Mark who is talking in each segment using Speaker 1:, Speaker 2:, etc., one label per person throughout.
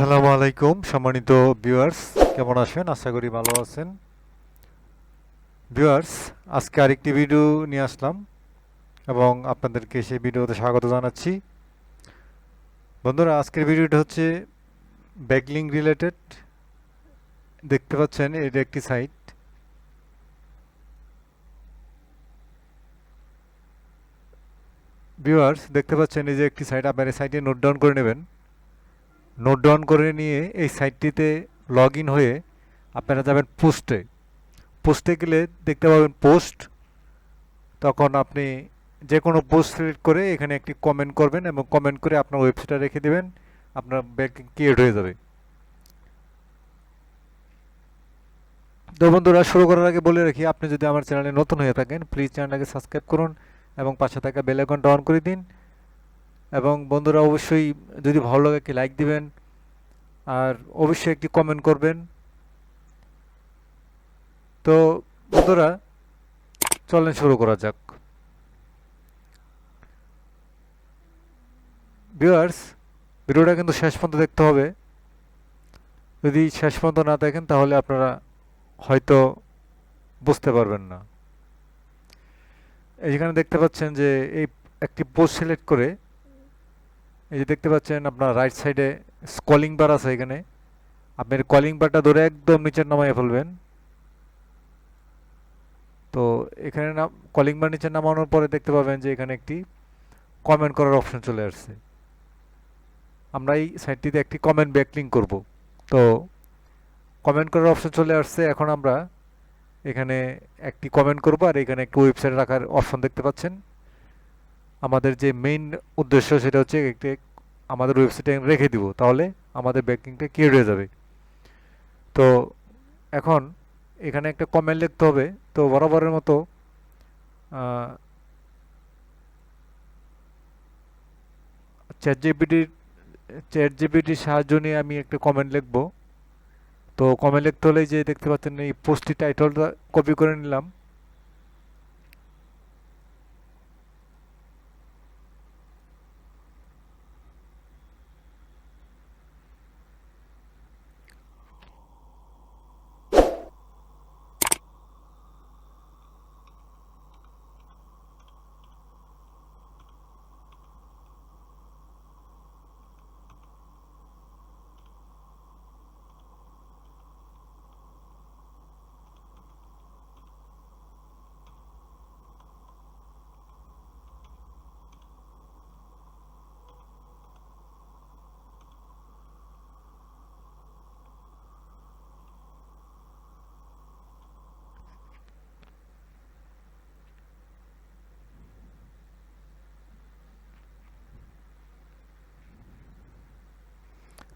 Speaker 1: আসসালামু আলাইকুম, সম্মানিত ভিউয়ার্স কেমন আছেন? আশা করি ভালো আছেন। ভিউয়ার্স আজকে আরেকটি ভিডিও নিয়ে আসলাম এবং আপনাদেরকে সেই ভিডিওতে স্বাগত জানাচ্ছি। বন্ধুরা, আজকের ভিডিওটা হচ্ছে ব্যাগলিং রিলেটেড দেখতে পাচ্ছেন, এটা একটি সাইট ভিউয়ার্স দেখতে পাচ্ছেন, এই যে একটি সাইট আপনার এই সাইটে নোট ডাউন করে নেবেন। নোট ডাউন করে নিয়ে এই সাইটটিতে লগ ইন হয়ে আপনারা যাবেন পোস্টে পোস্টে গেলে দেখতে পাবেন পোস্ট তখন আপনি যে কোনো পোস্ট সিলেক্ট করে এখানে একটি কমেন্ট করবেন এবং কমেন্ট করে আপনার ওয়েবসাইটে রেখে দেবেন। আপনার ব্যাংক ক্রিয়েট হয়ে যাবে। তো বন্ধুরা, শুরু করার আগে বলে রাখি, আপনি যদি আমার চ্যানেলে নতুন হয়ে থাকেন প্লিজ চ্যানেলটাকে সাবস্ক্রাইব করুন এবং পাশে থাকা বেল আইকনটা অন করে দিন। এবং বন্ধুরা, অবশ্যই যদি ভালো লাগে একটি লাইক দিবেন। আর অবশ্যই একটি কমেন্ট করবেন। তো, বন্ধুরা, চলেন শুরু করা যাক। ভিউয়ার্স ভিডিওটা কিন্তু শেষ পর্যন্ত দেখতে হবে। যদি শেষ পর্যন্ত না দেখেন, তাহলে আপনারা হয়তো বুঝতে পারবেন না। এইখানে দেখতে পাচ্ছেন যে, এই একটি পোস্ট সিলেক্ট করে এই যে দেখতে পাচ্ছেন আপনার রাইট সাইডে কলিং বার আছে এখানে। আপনি কলিং বারটা ধরে একদম নিচের নামাইয়ে ফেলবেন। তো এখানে কলিং বার নিচে নামানোর পরে দেখতে পাবেন যে এখানে একটি কমেন্ট করার অপশন চলে আসছে। আমরা এই সাইটটিতে একটি কমেন্ট ব্যাকলিং করব। তো কমেন্ট করার অপশন চলে আসছে। এখন আমরা এখানে একটি কমেন্ট করব আর এখানে একটি ওয়েবসাইট রাখার অপশন দেখতে পাচ্ছেন। আমাদের যে মেইন উদ্দেশ্য সেটা হচ্ছে একটি, আমাদের ওয়েবসাইটে রেখে দিব, তাহলে আমাদের ব্যাকিংটা ক্লিয়ার হয়ে যাবে। তো এখন এখানে একটা কমেন্ট লিখতে হবে, তো বরাবরের মতো চ্যাট জিপিটির চ্যাট জিপিটির সাহায্য নিয়ে আমি একটা কমেন্ট লিখব। তো কমেন্ট লিখতে হলে যে দেখতে পাচ্ছেন এই পোস্টটি টাইটেলটা কপি করে নিলাম।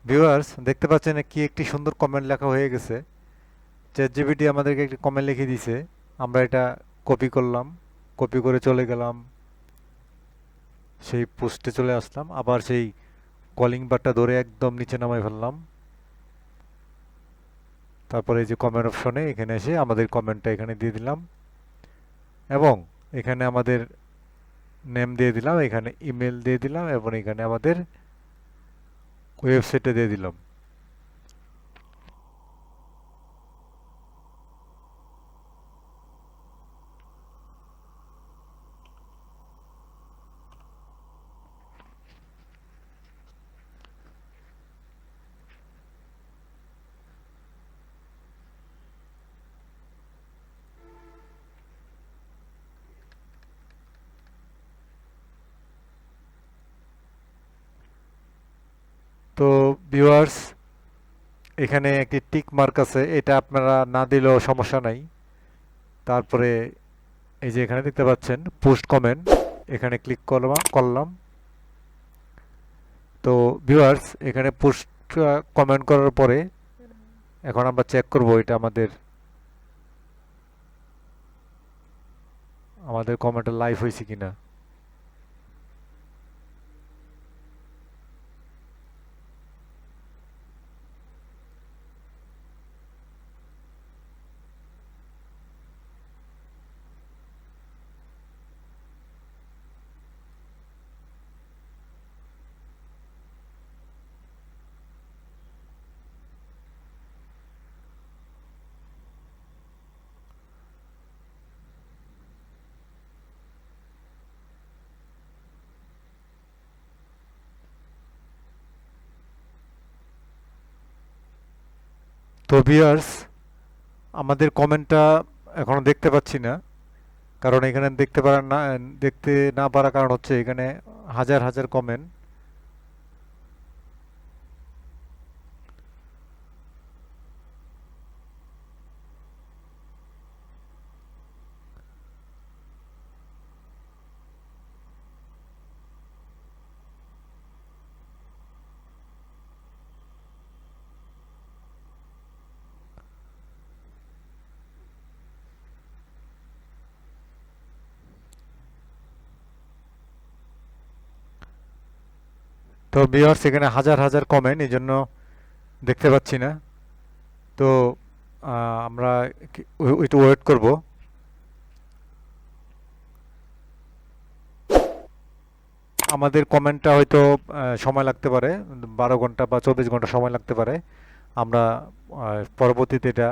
Speaker 1: ভিউয়ার্স দেখতে পাচ্ছেন কি একটি সুন্দর কমেন্ট লেখা হয়ে গেছে। চ্যাট জিপিটি আমাদেরকে একটি কমেন্ট লিখে দিছে আমরা এটা কপি করলাম কপি করে চলে গেলাম। সেই পোস্টে চলে আসলাম। আবার সেই কলিং বারটা ধরে একদম নিচে নামাই ফেললাম। তারপরে এই যে কমেন্ট অপশনে এখানে এসে আমাদের কমেন্টটা এখানে দিয়ে দিলাম। এবং এখানে আমাদের নেম দিয়ে দিলাম, এখানে ইমেল দিয়ে দিলাম এবং এখানে আমাদের ওয়েবসাইটে দিয়ে দিলাম। তো ভিউয়ার্স এখানে একটি টিক মার্ক আছে, এটা আপনারা না দিলেও সমস্যা নাই। তারপরে এই যে এখানে দেখতে পাচ্ছেন পোস্ট কমেন্ট এখানে ক্লিক করলাম করলাম। তো ভিউয়ার্স এখানে পোস্ট কমেন্ট করার পরে এখন আমরা চেক করব এটা আমাদের আমাদের কমেন্টটা লাইভ হয়েছে কিনা। তো ভিউয়ার্স আমাদের কমেন্টটা এখনও দেখতে পাচ্ছি না। কারণ এখানে দেখতে পারার না, দেখতে না পারার কারণ হচ্ছে এখানে হাজার হাজার কমেন্ট। তো ভিউয়ার্স এখানে হাজার হাজার কমেন্ট এই জন্য দেখতে পাচ্ছি না। তো আমরা একটু ওয়েট করব। আমাদের কমেন্টটা হয়তো সময় লাগতে পারে, বারো ঘণ্টা বা চব্বিশ ঘণ্টা সময় লাগতে পারে। আমরা পরবর্তীতে এটা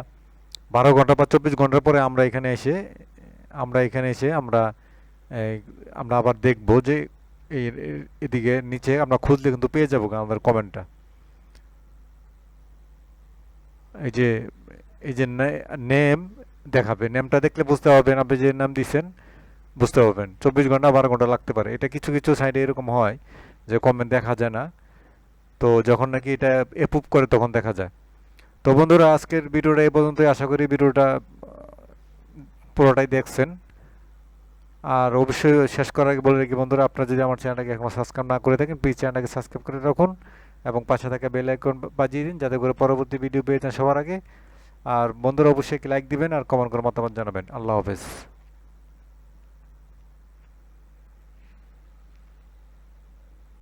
Speaker 1: বারো ঘণ্টা বা চব্বিশ ঘণ্টার পরে আমরা এখানে এসে, আমরা এখানে এসে আমরা আমরা আবার দেখব যে এদিকে নিচে আমরা খুঁজলে কিন্তু পেয়ে যাব আমাদের কমেন্টটা এই যে এই যে নেম দেখাবে। নেমটা দেখলে বুঝতে পারবেন আপনি যে নাম দিছেন, বুঝতে পারবেন। চব্বিশ ঘণ্টা বারো ঘণ্টা লাগতে পারে। এটা কিছু কিছু সাইডে এরকম হয় যে কমেন্ট দেখা যায় না। তো যখন নাকি এটা অ্যাপ্রুভ করে তখন দেখা যায়। তো বন্ধুরা, আজকের ভিডিওটা এই পর্যন্তই। আশা করি ভিডিওটা পুরোটাই দেখছেন। আর অবশ্যই শেষ করার আগে বলে রাখি বন্ধুরা, আপনারা যদি আমার চ্যানেলটাকে এখন সাবস্ক্রাইব না করে থাকেন প্লিজ চ্যানেলটাকে সাবস্ক্রাইব করে রাখুন এবং পাশে থাকা বেল আইকন বাজিয়ে দিন যাতে করে পরবর্তী ভিডিও পেয়ে যান সবার আগে। আর বন্ধুরা, অবশ্যই লাইক দিবেন আর কমেন্ট করে মতামত জানাবেন। আল্লাহ হাফেজ।